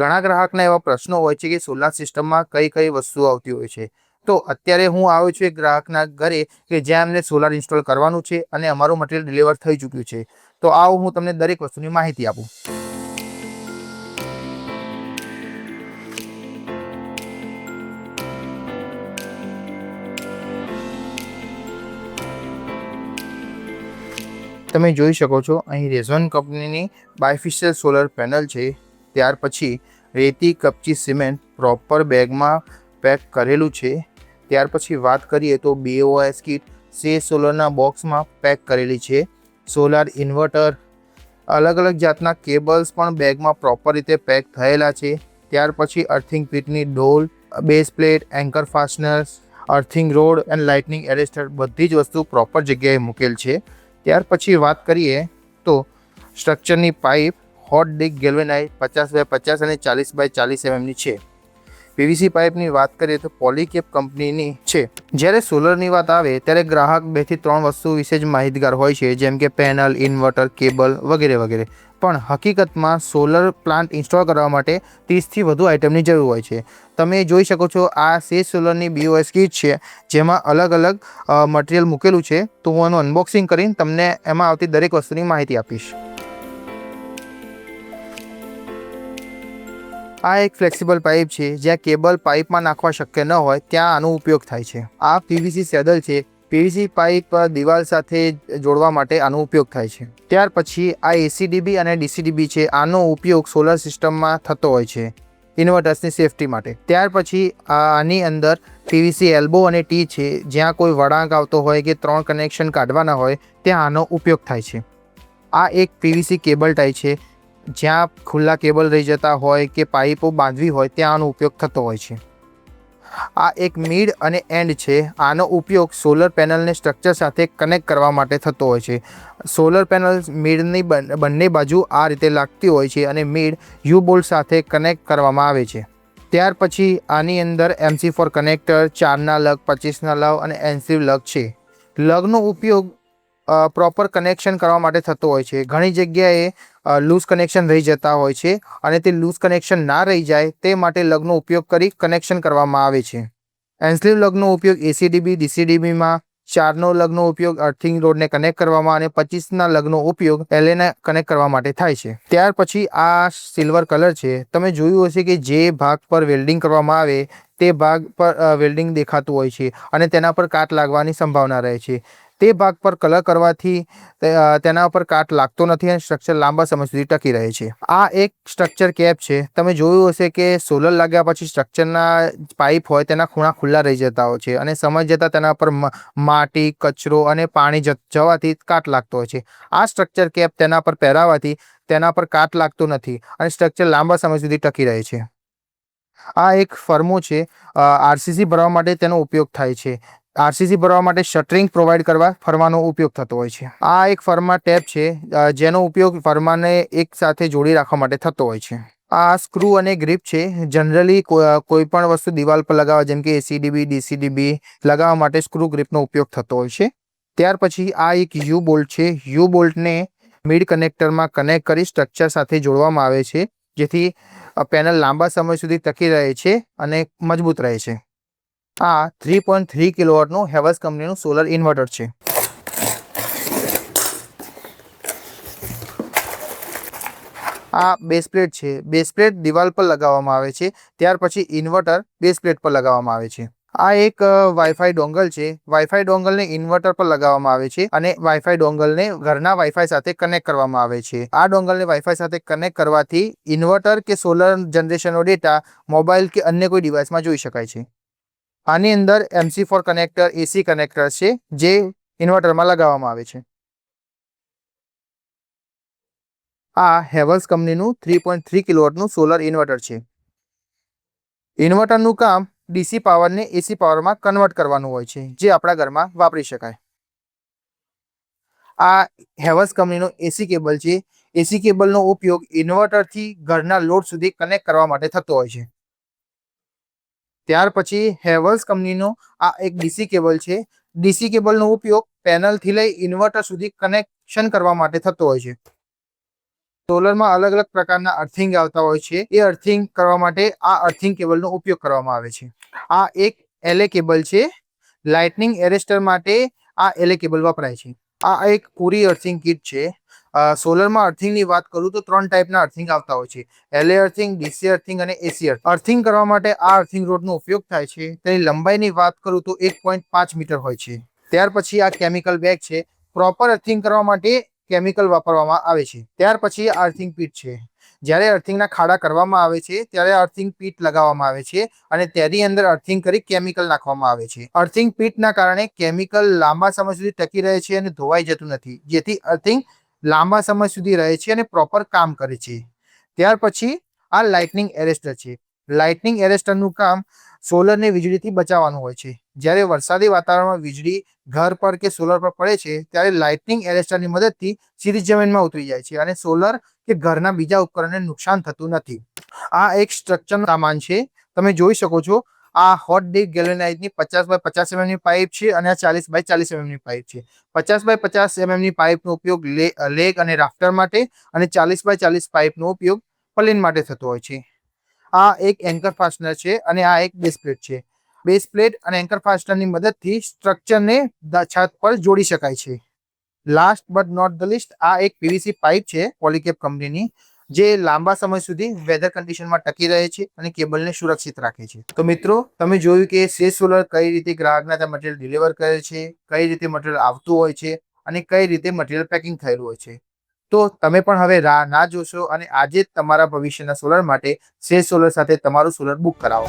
ઘણા ગ્રાહકના એવા પ્રશ્નો હોય છે કે સોલાર સિસ્ટમમાં કઈ કઈ વસ્તુઓ આવતી હોય છે. તો અત્યારે હું આવ્યો છું એક ગ્રાહકના ઘરે કે જ્યાં એમને સોલાર ઇન્સ્ટોલ કરવાનું છે અને અમારું મટીરિયલ ડિલિવર થઈ ચૂક્યું છે. તો આવો હું તમને દરેક વસ્તુની માહિતી આપું. તમે જોઈ શકો છો, અહીં રેઝોન કંપનીની બાયફિશિયલ સોલર પેનલ છે. ત્યાર પછી રેતી, કપચી, સિમેન્ટ પ્રોપર બેગમાં પેક કરેલું છે. ત્યાર પછી વાત કરીએ તો બીઓએસ કિટ સે સોલરના બોક્સમાં પેક કરેલી છે. સોલાર ઇન્વર્ટર અલગ અલગ જાતના કેબલ્સ પણ બેગમાં પ્રોપર રીતે પેક થયેલા છે. ત્યાર પછી અર્થિંગ પીટની ડોલ base plate anchor fasteners earthing rod and lightning arrester બધી જ વસ્તુ પ્રોપર જગ્યાએ મૂકેલ છે. ત્યાર પછી વાત કરીએ તો સ્ટ્રક્ચરની પાઇપ હોટ ડિક ગેલ્વેનાઇઝ પચાસ બાય પચાસ અને ચાલીસ બાય ચાલીસ એમએમની છે. પીવીસી પાઇપની વાત કરીએ તો પોલીકેપ કંપનીની છે. જ્યારે સોલરની વાત આવે, ત્યારે ગ્રાહક બેથી ત્રણ વસ્તુ વિશે જ માહિતગાર હોય છે, જેમ કે પેનલ, ઇન્વર્ટર, કેબલ વગેરે વગેરે. પણ હકીકતમાં સોલર પ્લાન્ટ ઇન્સ્ટોલ કરવા માટે ત્રીસથી વધુ આઇટમની જરૂર હોય છે. તમે જોઈ શકો છો, આ સે સોલરની બીઓએસ કીટ છે, જેમાં અલગ અલગ મટીરિયલ મૂકેલું છે. તો હું એનું અનબોક્સિંગ કરીને તમને એમાં આવતી દરેક વસ્તુની માહિતી આપીશ. આ એક ફ્લેક્સિબલ પાઇપ છે, જ્યાં કેબલ પાઇપમાં નાખવા શક્ય ન હોય, ત્યાં આનો ઉપયોગ થાય છે. આ પીવીસી સેડલ છે. પીવીસી પાઇપ દિવાલ સાથે જોડવા માટે આનો ઉપયોગ થાય છે. ત્યાર પછી આ એસીડીબી અને ડીસીડીબી છે. આનો ઉપયોગ સોલર સિસ્ટમમાં થતો હોય છે, ઇન્વર્ટર્સની સેફટી માટે. ત્યાર પછી આની અંદર પીવીસી એલ્બો અને ટી છે. જ્યાં કોઈ વળાંક આવતો હોય કે ત્રણ કનેક્શન કાઢવાના હોય, ત્યાં આનો ઉપયોગ થાય છે. આ એક પીવીસી કેબલ ટાઈ છે. જ્યાં ખુલ્લા કેબલ રહી જતા હોય કે પાઇપો બાંધવી હોય ત્યાં આનો ઉપયોગ થતો હોય છે. આ એક મિડ અને એન્ડ છે. આનો ઉપયોગ સોલર પેનલને સ્ટ્રક્ચર સાથે કનેક્ટ કરવા માટે થતો હોય છે. સોલર પેનલ મિડની બંને બાજુ આ રીતે લાગતી હોય છે અને મિડ યુ બોલ્ટ સાથે કનેક્ટ કરવામાં આવે છે. ત્યાર પછી આની અંદર એમસી ફોર કનેક્ટર, ચારના લગ, પચીસના લગ અને એનસી લગ છે. લગનો ઉપયોગ પ્રોપર કનેક્શન કરવા માટે થતો હોય છે. ઘણી જગ્યાએ લૂઝ કનેક્શન રહી જતા હોય છે અને તે લૂઝ કનેક્શન ના રહી જાય તે માટે લગનો ઉપયોગ કરી કનેક્શન કરવામાં આવે છે. એન્સલીવ લગનો ઉપયોગ એસીડીબી ડીસીડીબીમાં ચારનો લગનો ઉપયોગ અર્થિંગ રોડને કનેક્ટ કરવામાં અને પચીસના લગનો ઉપયોગ એલએને કનેક્ટ કરવા માટે થાય છે. ત્યાર પછી આ સિલ્વર કલર છે. તમે જોયું હશે કે જે ભાગ પર વેલ્ડિંગ કરવામાં આવે તે ભાગ પર વેલ્ડિંગ દેખાતું હોય છે અને તેના પર કાટ લાગવાની સંભાવના રહે છે. તે ભાગ પર કલર કરવાથી તેના ઉપર કાટ લાગતો નથી અને સ્ટ્રક્ચર લાંબા સમય સુધી ટકી રહે છે. આ એક સ્ટ્રક્ચર કેપ છે. તમે જોયું હશે કે સોલર લાગ્યા પછી સ્ટ્રક્ચરના પાઇપ હોય તેના ખૂણા ખુલ્લા રહી જતા હોય છે અને સમય જતાં તેના પર માટી, કચરો અને પાણી જવાથી કાટ લાગતો હોય છે. આ સ્ટ્રક્ચર કેપ તેના પર પહેરાવાથી તેના પર કાટ લાગતો નથી અને સ્ટ્રક્ચર લાંબા સમય સુધી ટકી રહે છે. આ એક ફર્મો છે. આરસીસી ભરવા માટે તેનો ઉપયોગ થાય છે. આરસીસી ભરવા માટે શટરિંગ પ્રોવાઈડ કરવા ફરમાનો ઉપયોગ થતો હોય છે. આ એક ફર્મા ટેપ છે જેનો ઉપયોગ ફર્માને એક સાથે જોડી રાખવા માટે થતો હોય છે. આ સ્ક્રૂ અને ગ્રીપ છે. જનરલી કોઈ પણ વસ્તુ દિવાલ પર લગાવવા, જેમ કે એસીડીબી ડીસીડીબી લગાવવા માટે સ્ક્રૂ ગ્રીપનો ઉપયોગ થતો હોય છે. ત્યાર પછી આ એક યુ બોલ્ટ છે. યુ બોલ્ટને મિડ કનેક્ટરમાં કનેક્ટ કરી સ્ટ્રક્ચર સાથે જોડવામાં આવે છે, જેથી પેનલ લાંબા સમય સુધી ટકી રહે છે અને મજબૂત રહે છે. આ થ્રી પોઈન્ટ થ્રી કિલોવોટનું હેવલ્સ કંપનીનું સોલર ઇન્વર્ટર છે. આ બેસ પ્લેટ છે. બેસ પ્લેટ દિવાલ પર લગાવવામાં આવે છે. ત્યાર પછી ઇન્વર્ટર બેસ પ્લેટ પર લગાવવામાં આવે છે. આ એક વાઈફાઈ ડોંગલ છે. વાઈફાઈ ડોંગલને ઇન્વર્ટર પર લગાવવામાં આવે છે અને વાઈફાઈ ડોંગલને ઘરના વાઈફાઈ સાથે કનેક્ટ કરવામાં આવે છે. આ ડોંગલને વાઈફાઈ સાથે કનેક્ટ કરવાથી ઇન્વર્ટર કે સોલર જનરેશનનો ડેટા, મોબાઈલ કે અન્ય કોઈ ડિવાઇસમાં જોઈ શકાય છે. આની અંદર MC four connector AC connector છે, જે ઇન્વર્ટરમાં લગાવવામાં આવે છે. આ હેવલ્સ કંપનીનું થ્રી પોઈન્ટ થ્રી કિલોવોટનું સોલર ઇન્વર્ટર છે. ઇન્વર્ટરનું કામ ડીસી પાવરને એસી પાવરમાં કન્વર્ટ કરવાનું હોય છે, જે આપણા ઘરમાં વાપરી શકાય. આ હેવલ્સ કંપનીનો એસી કેબલ છે. એસી કેબલનો ઉપયોગ ઇન્વર્ટરથી ઘરના લોડ સુધી કનેક્ટ કરવા માટે થતો હોય છે. ત્યાર પછી હેવલ્સ કંપનીનો આ એક ડીસી કેબલ છે. ડીસી કેબલનો ઉપયોગ પેનલથી લઈ ઇન્વર્ટર સુધી કનેક્શન કરવા માટે થતો હોય છે. સોલરમાં અલગ અલગ પ્રકારના અર્થિંગ આવતા હોય છે. એ અર્થિંગ કરવા માટે આ અર્થિંગ કેબલનો ઉપયોગ કરવામાં આવે છે. આ એક એલે કેબલ છે. લાઇટનિંગ એરેસ્ટર માટે આ એલે કેબલ વપરાય છે. આ એક પૂરી અર્થિંગ કીટ છે. સોલરમાં અર્થિંગની વાત કરું તો ત્રણ ટાઈપના અર્થિંગ આવતા હોય છે. એલએ અર્થિંગ ડીસી અર્થિંગ અને એસી અર્થિંગ અર્થિંગ કરવા માટે આ અર્થિંગ રોડનો ઉપયોગ થાય છે. તેની લંબાઈની વાત કરું તો એક પોઈન્ટ પાંચ મીટર હોય છે. ત્યાર પછી આ કેમિકલ બેગ છે. પ્રોપર અર્થિંગ કરવા માટે કેમિકલ વાપરવામાં આવે છે. ત્યાર પછી આ અર્થિંગ પીટ છે. જ્યારે અર્થિંગના ખાડા કરવામાં આવે છે, ત્યારે અર્થિંગ પીટ લગાવવામાં આવે છે અને તેની અંદર અર્થિંગ કરી કેમિકલ નાખવામાં આવે છે. અર્થિંગ પીટના કારણે કેમિકલ લાંબા સમય સુધી ટકી રહે છે અને ધોવાઈ જતું નથી. જેથી અર્થિંગ લાંબા સમય સુધી રહે છે અને પ્રોપર કામ કરે છે. ત્યાર પછી આ લાઇટનિંગ એરેસ્ટર છે. લાઇટનિંગ એરેસ્ટરનું કામ સોલરને વીજળીથી બચાવવાનું હોય છે. જ્યારે વરસાદી વાતાવરણમાં વીજળી ઘર પર કે સોલર પર પડે છે, ત્યારે લાઇટનિંગ એરેસ્ટરની મદદથી સીધી જમીનમાં ઉતરી જાય છે અને સોલર કે ઘરના બીજા ઉપકરણને નુકસાન થતું નથી. આ એક સ્ટ્રક્ચરનું સામાન છે. તમે જોઈ શકો છો, આ હોટ ડીપ ગેલેનાઇઝની પચાસ બાય પચાસ એમએમની પાઇપ છે અને આ ચાલીસ બાય ચાલીસ એમએમની પાઇપ છે. પચાસ બાય પચાસ એમએમની પાઇપનો ઉપયોગ લેગ અને રાફ્ટર માટે અને ચાલીસ બાય ચાલીસ પાઇપનો ઉપયોગ પલેન માટે થતો હોય છે. આ એક એન્કર ફાસ્ટનર છે અને આ એક બેસ પ્લેટ છે. બેસ પ્લેટ અને એન્કર ફાસ્ટનરની મદદથી સ્ટ્રક્ચરને છત પર જોડી શકાય છે. Last but not the least આ એક પીવીસી પાઇપ છે પોલીકેપ કંપનીની જે લાંબા સમય સુધી વેધર કન્ડિશનમાં ટકી રહે છે અને કેબલને સુરક્ષિત રાખે છે. તો મિત્રો, તમે જોયું કે સે સોલર કઈ રીતે ગ્રાહકના ત્યાં મટીરિયલ ડિલિવર કરે છે, કઈ રીતે મટીરિયલ આવતું હોય છે અને કઈ રીતે મટીરિયલ પેકિંગ થયેલું હોય છે. તો તમે પણ હવે રાહ ના જોશો અને આજે જ તમારા ભવિષ્યના સોલર માટે શ્રેષ્ઠ સોલર સાથે તમારું સોલર બુક કરાવો.